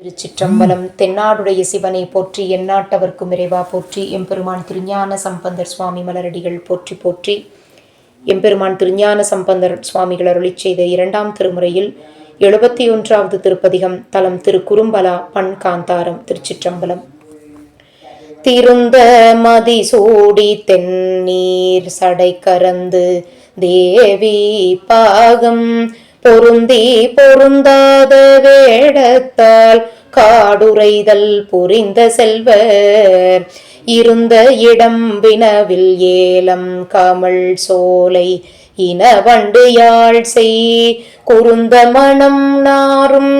திருச்சிற்றம்பலம் தென்னாடுடைய சிவனை போற்றி எந்நாட்டவர்க்கும் இறைவா போற்றி எம்பெருமான் திருஞான சம்பந்தர் சுவாமி மலரடிகள் போற்றி போற்றி. எம்பெருமான் திருஞான சம்பந்தர் சுவாமிகள் அருளி செய்த இரண்டாம் திருமுறையில் எழுபத்தி ஒன்றாவது திருப்பதிகம் தலம் திரு குறும்பலா பண் காந்தாரம் திருச்சிற்றம்பலம். திருந்த மதி சூடி தென்னீர் சடை கரந்து தேவி பாகம் பொருந்தி பொருந்தாத வேடத்தால் காடுரைதல் புரிந்த செல்வர். இருந்த இடம் வினவில் ஏலம் கமல் சோலை இனவண்டு யாழ் செய். குறுந்த மணம் நாரும்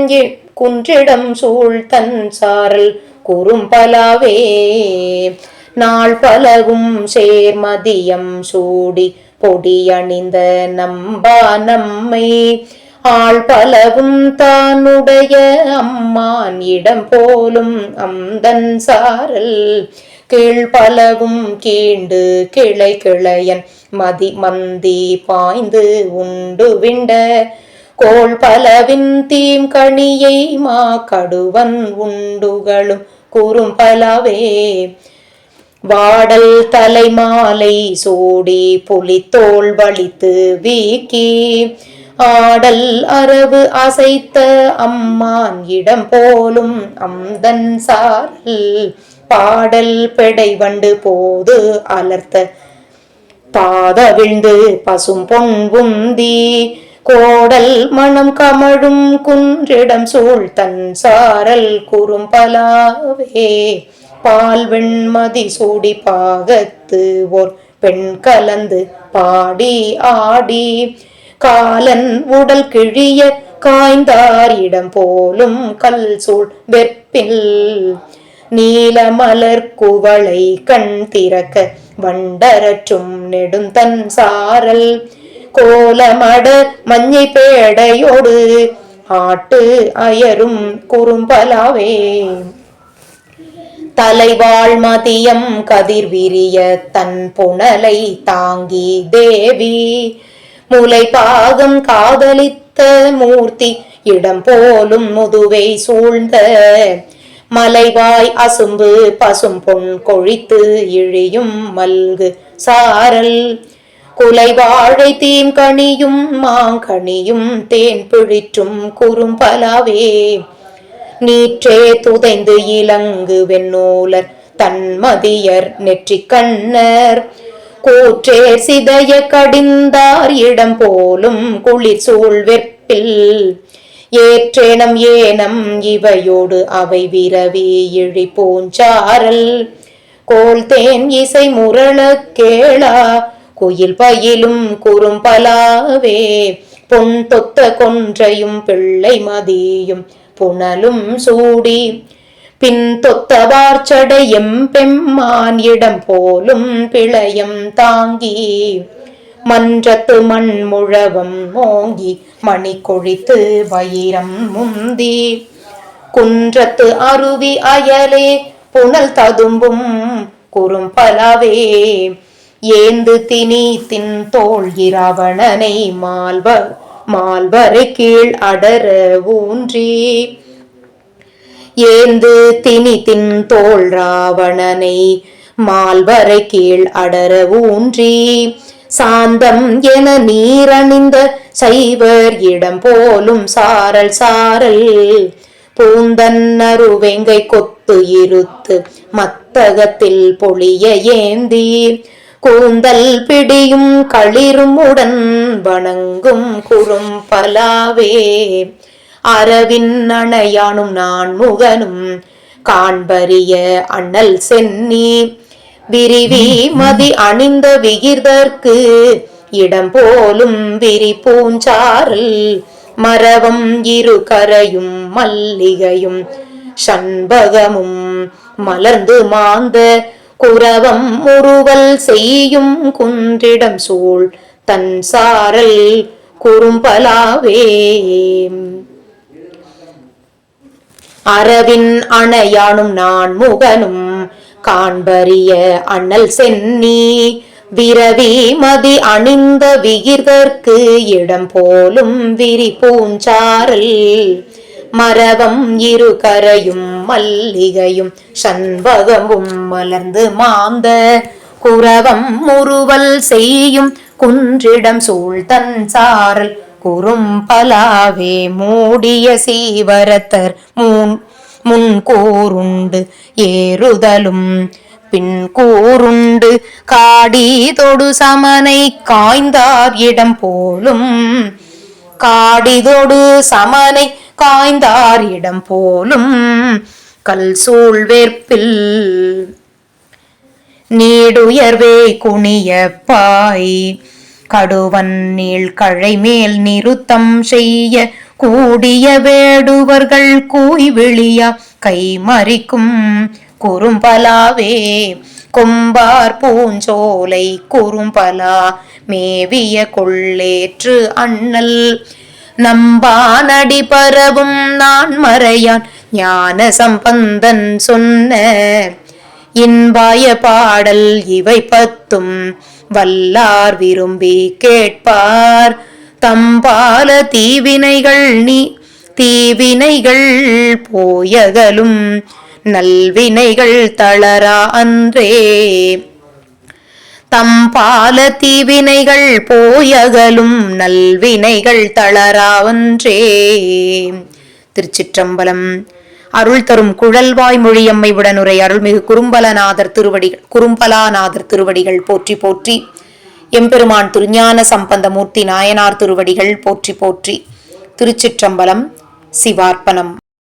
குன்றிடம் சூழ் தன் சாரல் குறும்பலாவே நாள் பலவும் சேர்மதியம் சூடி பொடியணிந்த நம்பா நம்மை. ஆள் பலவும் தானுடைய அம்மான் இடம் போலும் அந்தன் சாரல். கீழ் பலவும் கீண்டு கிளை கிளையன். மதி மந்தி பாய்ந்து உண்டு விண்ட. கோள் பலவின் தீம் கணியை மா கடுவன் உண்டுகளும் குறும்பலவே. வாடல் தலைமாலை சூடி புலித்தோள் வலித்து வீக்கி. ஆடல் அரவு அசைத்த அம்மான் இடம் போலும் அம்தன் சாரல். பாடல் பெடை வண்டு போது அலர்த்த. பாத விழுந்து பசும் பொன் உந்தி. கோடல் மணம் கமழும் குன்றிடம் சூழ் தன் சாரல் குறும்பலாவே. பால் வெண்மதி சூடி பாகத்து ஓர் பெண் கலந்து பாடி ஆடி. காலன் உடல் கிழிய காய்ந்தார் இடம் போலும் கல் சூழ் வெற்பில் நீலமலர் குவளை கண் திறக்க வண்டரற்றும் நெடுந்தன் சாரல். கோலமட மஞ்சை பேடையோடு ஆட்டு அயரும் குறும்பலாவே. தலைவாழ் மதியம் கதிர்விரிய தன் புனலை தாங்கி தேவி. முலை பாகம் காதலித்த மூர்த்தி இடம் போலும் முதுவை சூழ்ந்த மலைவாய் அசும்பு பசும் பொன் கொழித்து இழியும் மல்கு சாரல். குலை வாழை தீம் கணியும் மாங்கனியும் தேன் பிழிற்றும் குறும்பலாவே. நீற்றே துதைந்து இலங்கு வெண்ணூலர் தன்மதியர் நெற்றிக் கண்ணர். கூற்றே சிதைய கடிந்தார் இடம் போலும் குளிர் சூழ் வெற்பில் ஏற்றேனம் ஏனம் இவையோடு அவை விரவி இழி பூஞ்சாரல். கோல் தேன் இசை முரள கேளா குயில் பயிலும் குறும்பலாவே. பொன் தொத்த கொன்றையும் பிள்ளை மதியும் புனலும் சூடி. பின் தொத்தவார் பெம்மான் இடம் போலும் பிழையும் தாங்கி. மன்றத்து மண் முழவம் மோங்கி மணி கொழித்து வயிரம் முந்தி. குன்றத்து அருவி அயலே புனல் ததும்பும் குறும்பலவே. ஏந்து தினி தின் தோல் இராவணனை மால்வ மால்வரை கீழ் அடர ஊன்றி ஏந்து தினி தின் தோல் ராவணனை மால்வரை கீழ் அடர ஊன்றி சாந்தம் என நீரணிந்த சைவர் இடம் போலும் சாரல் சாரல் பூந்தன்னருவெங்கை கொத்து இருத்து மத்தகத்தில் பொழிய ஏந்தி கூந்தல் பிடியும் களிரும் உடன் வணங்கும் குறும் பலாவே. அரவின் அணையானும் நான் முகனும் காண்பரிய அண்ணல் சென்னி. விரிவி மதி அணிந்த விகிர்தற்கு இடம் போலும் விரி பூஞ்சாரல் மரவம் இரு கரையும் மல்லிகையும் சண்பகமும் மலர்ந்து மாந்த குரவம் முறுவல் செய்யும் குன்றிடம் சூழ் தன் சாரல் குறும்பலாவே. அரவின் அணையானும் நான் முகனும் காண்பரிய அண்ணல் சென்னி விரவி மதி அணிந்த விகிர்தற்கு இடம் போலும் விரி பூஞ்சாரல். மரபம் இரு கரையும் மல்லிகையும் சண்பகமும் மலர்ந்து மாந்த குரவம் முறுவல் செய்யும் குன்றிடம் சூழ்தன் சாரல் குறும் பலாவே மூடிய சீவரத்தர் மூன் முன் கூருண்டு ஏறுதலும் பின் கூருண்டு காடி தொடு சமனை காய்ந்தார் இடம் போலும் காடிதொடு சமனை காய்ந்தார் இடம் போலும் கல் சூழ்வேற்பில் நீடுயர்வே குனிய பாய் கடுவன் நீள் கழை மேல் நிறுத்தம் செய்ய கூடிய வேடுவர்கள் கூய் விழியா கை மறிக்கும் குறும்பலாவே. கொம்பார் பூஞ்சோலை குறும்பலா மேவிய கொள்ளேற்று அண்ணல். நம்பானடி பரவும் நான் மறையான் ஞான சம்பந்தன் சொன்ன இன்பாய பாடல் இவை பத்தும். வல்லார் விரும்பி கேட்பார் தம்பால தீவினைகள் நீ தீவினைகள் போயகலும். நல்வினைகள் தளரா அன்றே. தம்பால தீவினைகள் போயகலும் நல்வினைகள் தளரா திருச்சிற்றம்பலம். அருள் தரும் குழல்வாய் மொழியம்மை உடனுரை அருள்மிகு குறும்பலநாதர் திருவடிகள் குறும்பலாநாதர் திருவடிகள் போற்றி போற்றி. எம்பெருமான் திருஞான சம்பந்தமூர்த்தி நாயனார் திருவடிகள் போற்றி போற்றி. திருச்சிற்றம்பலம். சிவார்ப்பணம்.